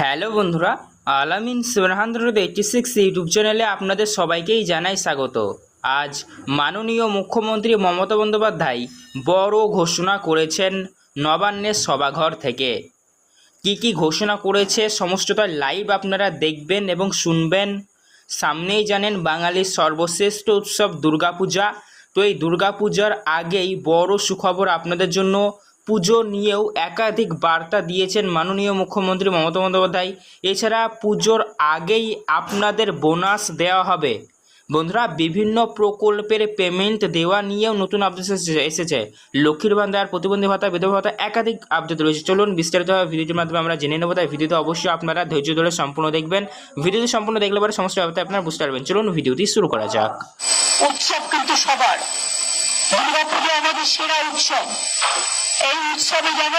Hello বন্ধুরা, Alamin seven hundred eighty six YouTube চ্যানেলে আপনাদের সবাইকেই জানাই স্বাগত। আজ মাননীয় মুখ্যমন্ত্রী মমতা বন্দ্যোপাধ্যায় বড় ঘোষণা করেছেন নবান্নের সভাঘর থেকে। কি কি ঘোষণা করেছে সমস্তটা লাইভ আপনারা দেখবেন এবং শুনবেন। সামনেই জানেন বাঙালির সর্বশ্রেষ্ঠ উৎসব দুর্গাপূজা। তো এই দুর্গাপূজার আগেই বড় সুখবর আপনাদের জন্য পুজো নিয়েও একাধিক বার্তা দিয়েছেন মাননীয় মুখ্যমন্ত্রী মমতা বন্দ্যোপাধ্যায়। এছাড়া পুজোর আগেই আপনাদের বোনাস দেওয়া হবে। বন্ধুরা, বিভিন্ন প্রকল্পের পেমেন্ট দেওয়া নিয়েও নতুন আপডেট এসেছে- লক্ষ্মীর ভান্ডার প্রতিবন্ধী ভাতা, বিধবা ভাতা, একাধিক আপডেট রয়েছে। চলুন বিস্তারিতভাবে ভিডিওটির মাধ্যমে আমরা জেনে নেব। তাই ভিডিওতে অবশ্যই আপনারা ধৈর্য ধরে সম্পূর্ণ দেখবেন। ভিডিওটি সম্পূর্ণ দেখলে পরে সমস্ত ব্যাপারে আপনারা বুঝতে পারবেন। চলুন ভিডিওটি শুরু করা যাক। উৎসব কিন্তু সবার। দুর্গাপুজো আমাদের সেরা উৎসব। এই উৎসবে যেন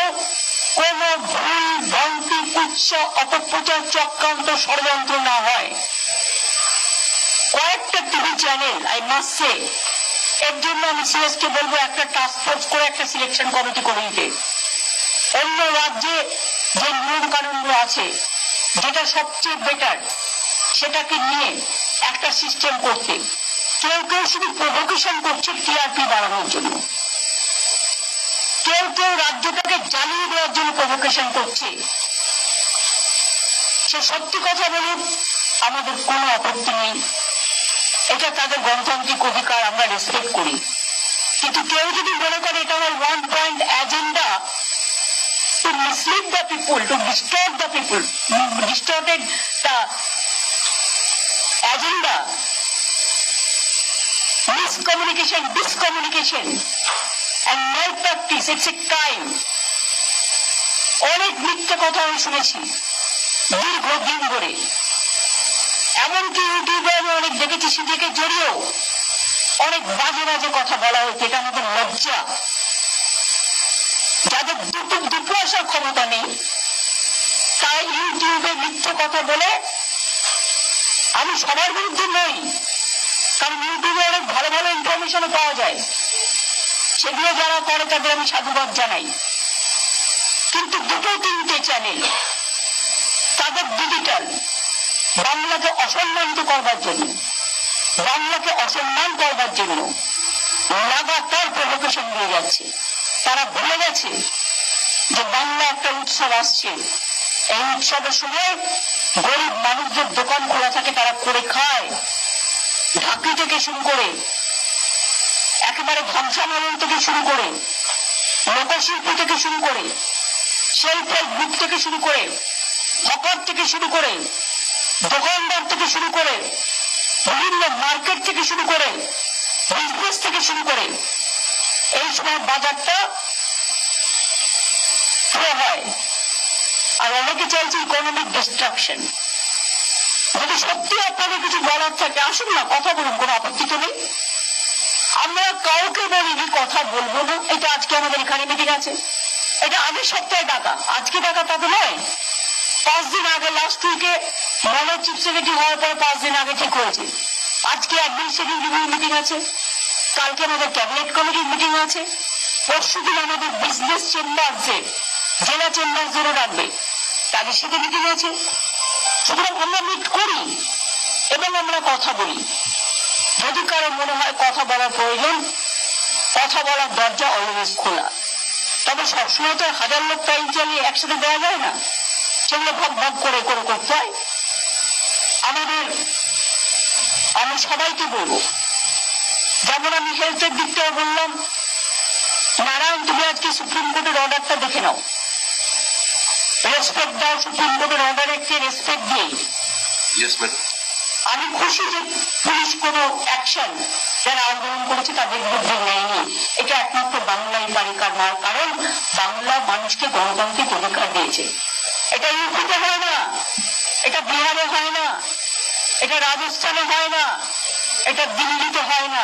কোনো ভুল, ভ্রান্তি উৎস অপপ্রচার, চক্রান্ত, ষড়যন্ত্র না হয়। কয়েকটা TV channel I must say এর জন্য আমি সিএসকে বলব একটা টাস্ক ফোর্স করে একটা সিলেকশন কমিটি করে দিতে। অন্য রাজ্যে যে নিয়ম কানুনগুলো আছে, যেটা সবচেয়ে বেটার সেটাকে নিয়ে একটা সিস্টেম করতে। কেউ কেউ শুধু প্রভোকেশন করছে টিআরপি বাড়ানোর জন্য। কেউ রাজ্যটাকে জ্বালিয়ে দেওয়ার জন্য প্রভোকেশন করছে। সে সত্যি কথা বলুন আমাদের কোনো আপত্তি নেই। এটা তাদের গণতান্ত্রিক অধিকার আমরা রেসপেক্ট করি। কিন্তু কেউ যদি মনে করে এটা আমার one point agenda to mislead the people, to distort the people, distorted the agenda, miscommunication, discommunication, and malpractice, it's a crime. অনেক মিথ্যে কথা আমি শুনেছি। দীর্ঘদিন ধরে। এমনকি ইউটিউবে আমি অনেক দেখেছি সেদিকে জড়িয়েও অনেক বাজে বাজে কথা বলা হয়েছে এটা আমাদের লজ্জা। যাদের দুটো আসার ক্ষমতা নেই তাই ইউটিউবে মিথ্যে কথা বলে আমি সবার বিরুদ্ধে নই কারণ ইউটিউবে অনেক ভালো ভালো ইনফরমেশনও পাওয়া যায়। সেগুলো যারা করে তাদের আমি সাধুবাদ জানাই। কিন্তু দুটো তিনটে চ্যানেল তাদের ডিজিটাল বাংলাকে অসম্মানিত করবার জন্য, বাংলাকে অসম্মান করবার জন্য লাগাতার প্রভোকেশন দিয়ে যাচ্ছে। তারা ভুলে গেছে যে বাংলা একটা উৎসব আসছে। এই উৎসবের সময় গরিব মানুষদের দোকান খোলা থাকে, তারা করে খায়। ঢাকি থেকে শুরু করে একেবারে ধ্বংসামরণ থেকে শুরু করে লোকশিল্পী থেকে শুরু করে সেলফ হেল্প গ্রুপ থেকে শুরু করে হকার থেকে শুরু করে, দোকানদার থেকে শুরু করে, বিভিন্ন মার্কেট থেকে শুরু করে, বিজনেস থেকে শুরু করে, এই সময় বাজারটা হয়। আর অনেকে চাইছে ইকোনমিক ডিস্ট্রাকশন যদি সত্যি আপনাদের কিছু বলার থাকে, আসুন না, কথা বলুন, কোনো আপত্তি তো নেই। আমরা কাউকে বলিনি কথা বলব না। এটা আজকে আমাদের এখানে মিটিং আছে। এটা আগের সপ্তাহে ডাকা। আজকে ডাকা তা তো নয়। পাঁচ দিন আগে লাস্ট উইকে মনোজ চিফ সেক্রেটারি হওয়ার পরে পাঁচ দিন আগে ঠিক হয়েছে। আজকে অ্যাডমিনিস্ট্রেটিভ রিভিউ মিটিং আছে। কালকে আমাদের ক্যাবিনেট কমিটির মিটিং আছে। পরশু দিন আমাদের বিজনেস চেম্বারসে জেলা চেম্বার চেম্বারসেরও ডাকবে। তাদের সাথে মিটিং আছে। সুতরাং আমরা মিট করি এবং আমরা কথা বলি। যদি কারও মনে হয় কথা বলার প্রয়োজন কথা বলার দরজা অলওয়েজ খোলা। তবে সবসময় তো হাজার লোক টাইম চালিয়ে একসাথে দেওয়া যায় না সেগুলো ভাগ ভাগ করে করে করতে হয়। আমাদের আমি সবাইকে বলব যেমন আমি হেলথের দিকটাও বললাম নারায়ণ তুমি আজকে সুপ্রিম কোর্টের অর্ডারটা দেখে নাও। রেসপেক্ট দাও সুপ্রিম কোর্টের অর্ডারকে রেসপেক্ট দিয়ে। Yes, madam. আমি খুশি যে পুলিশ কোনো অ্যাকশন যারা আন্দোলন করেছে তাদের বিরুদ্ধে নেয়নি। এটা একমাত্র বাংলায় পারি কারণ কারণ বাংলা মানুষকে গণতান্ত্রিক অধিকার দিয়েছে। এটা ইউপিতে হয় না, এটা বিহারে হয় না, এটা রাজস্থানে হয় না, এটা দিল্লিতে হয় না।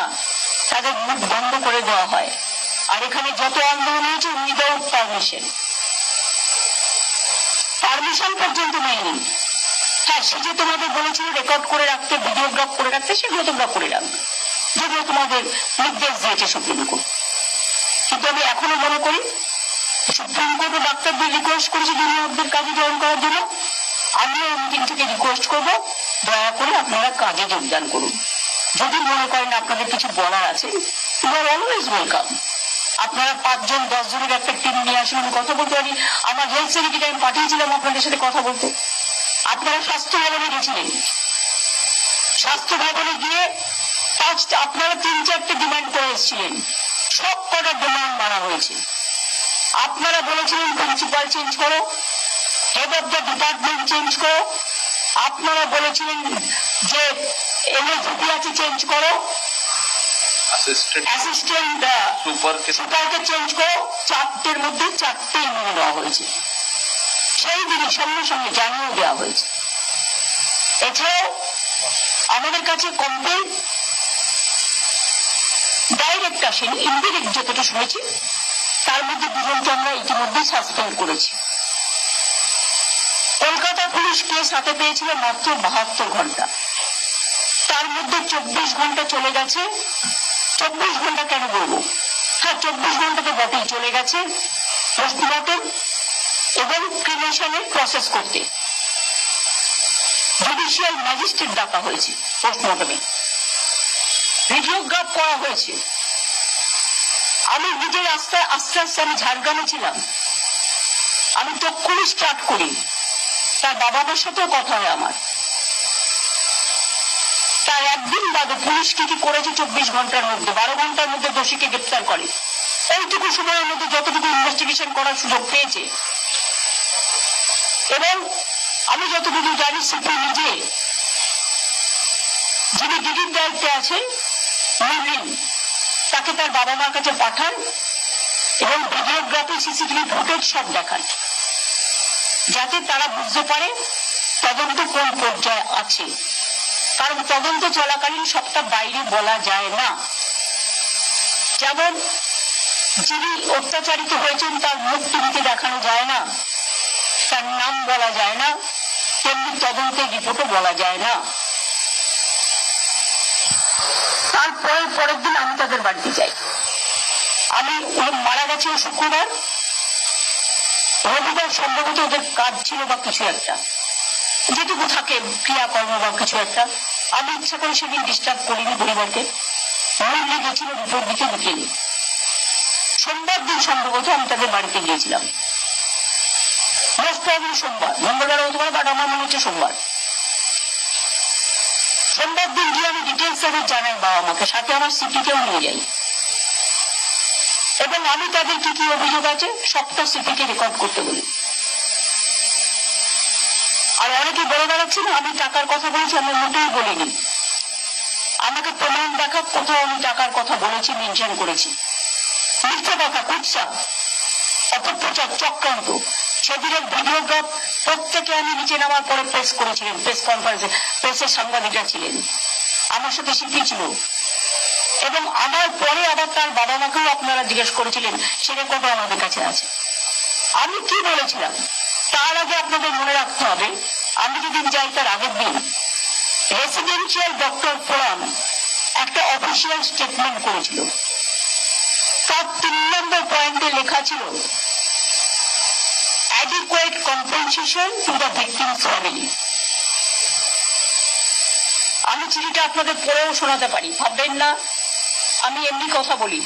তাদের মুখ বন্ধ করে দেওয়া হয়। আর এখানে যত আন্দোলন হয়েছে উইদাউট পারমিশন পারমিশন পর্যন্ত নেয়নি। হ্যাঁ সে যে তোমাদের বলেছিল রেকর্ড করে রাখতে ভিডিওগ্রাফ করে রাখতে, সেগুলো তোমরা করে রাখবে। যেগুলো তোমাদের নির্দেশ দিয়েছে সুপ্রিম কোর্ট কিন্তু আমি এখনও মনে করি সুপ্রিম কোর্টও ডাক্তারদের রিকোয়েস্ট করেছে জুনিয়রদের কাজে জয়েন করার জন্য। আমি এই মিটিং থেকে রিকোয়েস্ট করব। দয়া করে আপনারা কাজে যোগদান করুন। যদি মনে করেন আপনাদের কিছু বলার আছে আর অলওয়েজ ওয়েলকাম আপনারা পাঁচজন দশ জনের একটা টিম নিয়ে আসুন। কথা বলতে পারি। আমার হেলথ সেক্রেটারি আমি পাঠিয়েছিলাম আপনাদের সাথে কথা বলতে। আপনারা স্বাস্থ্য ভবনে গেছিলেন। স্বাস্থ্য ভবনে গিয়ে পাঁচটা আপনারা তিন চারটে ডিমান্ড করে এসেছিলেন। সব কটা ডিমান্ড মানা হয়েছে। আপনারা বলেছিলেন প্রিন্সিপাল চেঞ্জ করো head of the department change করো। আপনারা বলেছিলেন যে এমএসপি আছে চেঞ্জ করো। অ্যাসিস্ট্যান্ট সুপারকে চেঞ্জ করো। চারটের মধ্যে চারটে নিয়ে দেওয়া হয়েছে। সেই দিনই সঙ্গে সঙ্গে জানিয়ে দেওয়া হয়েছে। এছাড়াও আমাদের কাছে কমপ্লেন ডাইরেক্ট আসেনি ইনডিরেক্ট যতটা শুনেছি, তার মধ্যে দুজনকে আমরা ইতিমধ্যে সাসপেন্ড করেছি। কলকাতা পুলিশ কেস হাতে পেয়েছিল মাত্র বাহাত্তর ঘণ্টা। তার মধ্যে চব্বিশ ঘণ্টা চলে গেছে। চব্বিশ ঘণ্টা কেন বলব? হ্যাঁ চব্বিশ ঘণ্টা তো বটেই, চলে গেছে। পোস্টমর্টম এবং ক্রিমেশনের প্রসেস করতে। জুডিশিয়াল ম্যাজিস্ট্রেট ডাকা হয়েছে পোস্টমর্টমে ভিডিওগ্রাফ করা হয়েছে। আমি নিজের আস্তে আস্তে আস্তে আমি ঝাড়গ্রামে ছিলাম। আমি তক্ষুনি স্টার্ট করি। তার বাবাদের সাথেও কথা হয় আমার। তার একদিন বাদে পুলিশ কি কি করেছে চব্বিশ ঘণ্টার মধ্যে, বারো ঘণ্টার মধ্যে দোষীকে গ্রেপ্তার করে। এইটুকু সময়ের মধ্যে যতটুকু ইনভেস্টিগেশন করার সুযোগ পেয়েছে এবং আমি যতটুকু জানি সিপি নিজে যিনি ডিডির দায়িত্বে আছেন তাকে তার বাবা মার কাছে পাঠান এবং ভিডিওগ্রাফি সিসিটিভি ফুটেজ সব দেখান, যাতে তারা বুঝতে পারে তদন্ত কোন পর্যায়ে আছে। কারণ তদন্ত চলাকালীন সবটা বাইরে বলা যায় না। যেমন যিনি অত্যাচারিত হয়েছেন, তার মুখ টিভিতে দেখানো যায় না। তার নাম বলা যায় না, তেমনি তদন্তের রিপোর্টও বলা যায় না। তারপরে পরের দিন আমি তাদের বাড়িতে যাই। আমি মারা গেছে শুক্রবার। রবিবার সম্ভবত ওদের কাজ ছিল বা কিছু একটা। যেটুকু থাকে, ক্রিয়াকর্ম বা কিছু একটা। আমি ইচ্ছা করে সেদিন ডিস্টার্ব করিনি পরিবারকে। মুরলি গেছিল রিপোর্ট দিতে বিকেলে সোমবার দিন সম্ভবত আমি তাদের বাড়িতে গিয়েছিলাম। মোস্ট প্রবলি সোমবার। মঙ্গলবার হতে পারে আমার মনে হচ্ছে সোমবার। সোমবার দিন গিয়ে আমি ডিটেলস তাদের জানাই বাবা মাকে, সাথে আমার সিপিকেও নিয়ে যাই। এবং আমি তাদের কি কি অভিযোগ আছে, সবটা সিপিকে রেকর্ড করতে বলি। আর অনেকে বলে বেড়াচ্ছে না আমি টাকার কথা বলেছি, আমি মোটেই বলিনি। আমাকে প্রমাণ দেখা কোথাও আমি টাকার কথা বলেছি মেনশন করেছি। মিথ্যা কথা, কুৎসা, অপপ্রচার, চক্রান্ত। সেদিনের ভিডিওগ্রাফ প্রত্যেকে আমি নিচে নামার পরে প্রেস করেছিলেন প্রেস কনফারেন্সে প্রেসের সাংবাদিকরা ছিলেন। আমার সাথে সিপি ছিল। এবং আমার পরে আবার তার বাবা মাকেও আপনারা জিজ্ঞেস করেছিলেন, সে রেকর্ডও আমাদের কাছে আছে। আমি কি বলেছিলাম? তার আগে আপনাদের মনে রাখতে হবে, আমি যেদিন যাই তার আগের দিন রেসিডেন্সিয়াল ডক্টর ফোরাম একটা অফিসিয়াল স্টেটমেন্ট করেছিল। তার তিন নম্বর পয়েন্টে লেখা ছিল adequate compensation to the victim's family. আমি চিঠিটা আপনাদের পড়েও শোনাতে পারি, ভাববেন না আমি এমনি কথা বলি